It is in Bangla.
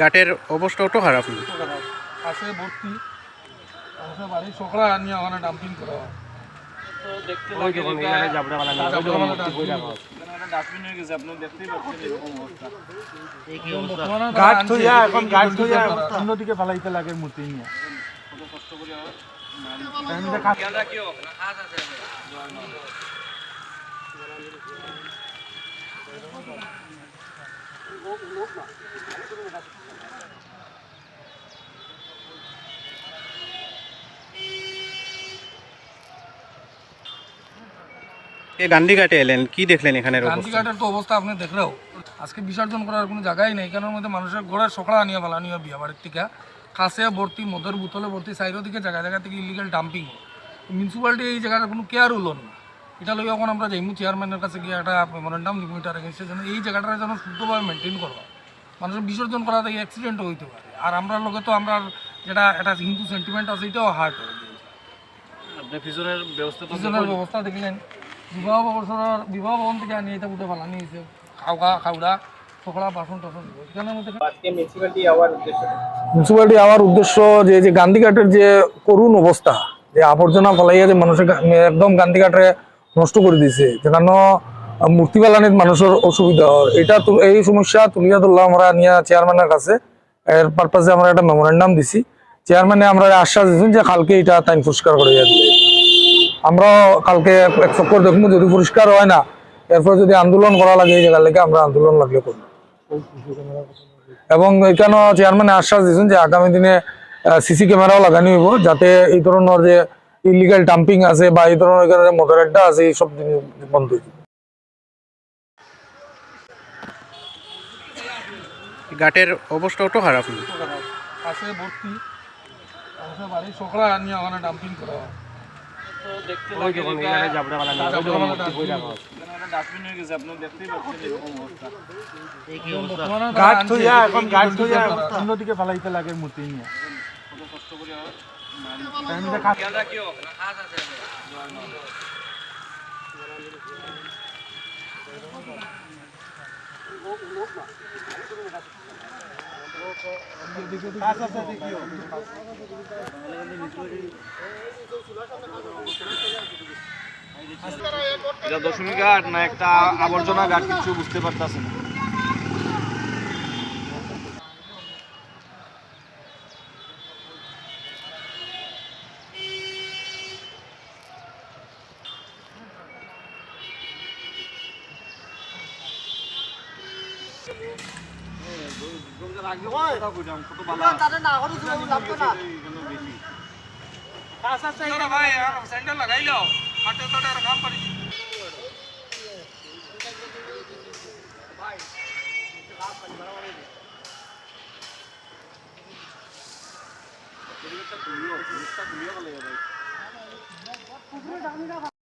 ঘাটের অবস্থাও তো খারাপ না। আছে ভর্তি। বাড়ির ছোকরা নিয়ে ওখানে ডাম্পিং করা হয়। অন্যদিকে ফালাইতে লাগে মূর্তি নিয়ে। এ গান্ধীঘাটে এলেন কি দেখলেন অবস্থা? গান্ধীঘাটের তো অবস্থা আপনি দেখলেও আজকে বিসর্জন করার কোনো জায়গাই নেই এখানের মধ্যে মানুষের ঘরের সকালে আনিয়া ফেলা নিয়ে বিয়া বাড়ির থেকে। কাছে ভর্তি মদের বোতলে ভর্তি সাইডের দিকে জায়গা জায়গা থেকে ইলিগাল ডাম্পিং মিউনিসিপ্যালিটি এই জায়গাটা কোনো কেয়ার হলো না। এটা লই এখন আমরা যাইমু চেয়ারম্যানের কাছে গিয়ে একটা মেমোরেন্ডাম দিব এটার এগেনস্টে যেন এই জায়গাটা যেন শুদ্ধভাবে মেনটেন করবা। মানুষের বিসর্জন করা থেকে অ্যাক্সিডেন্টও হইতে পারে। আর আমরা লোকে তো আমরা যেটা একটা হিন্দু সেন্টিমেন্ট আছে এটাও হার্ট হয়ে যায় পিছনের ব্যবস্থা পিছনের ব্যবস্থা দেখলেন। বিবাহ বছরের বিবাহ ভবন থেকে আনি এটা উঠে ফালানি হয়েছে খাওয়া মধ্যে মিউনিসিপ্যালিটি আওয়ার উদ্দেশ্য যে যে গান্ধীঘাটের যে করুণ অবস্থা যে আবর্জনা ফলাইয়া যে মানুষের একদম গান্ধীঘাটে নষ্ট করে দিছে যেখানে মূর্তি বালানির মানুষের অসুবিধা হয়। এটা এই সমস্যা তুলিয়া ধরলাম আমরা নিয়ে চেয়ারম্যানের কাছে। এর পারপাসে আমরা একটা মেমোরেন্ডাম দিছি। চেয়ারম্যানে আমরা আশ্বাস দিচ্ছি যে কালকে এটা তাই পরিষ্কার করে দিলে আমরা কালকে এক চক্কর দেখব যদি পরিষ্কার হয় না। এরপর যদি আন্দোলন করা লাগে এই জায়গার লেগে আমরা আন্দোলন লাগলে করব। এবং এখানে চেয়ারম্যানে আশ্বাস দিয়েছেন যে আগামী দিনে সিসি ক্যামেরাও লাগানো হইব যাতে এই ধরনের যে ইলিগাল ডাম্পিং আছে বা এই ধরনের মদের আড্ডা আছে এই সব জিনিস বন্ধ। ঘাটের অবস্থাও তো খারাপ আছে ভর্তি। মানুষের বাড়ির ছোকরা নিয়ে ওখানে ডাম্পিং করা হয়। গাছ থইয়া এখন এই গাছ থইয়া। অন্যদিকে ফালাইতে লাগে মূর্তি নিয়ে। এটা দশমী ঘাট না একটা আবর্জনা ঘাট কিছু বুঝতে পারতেছে না ভাই স্যান্ডেল লাগাই লাও হাতে তো একটা কাম পারি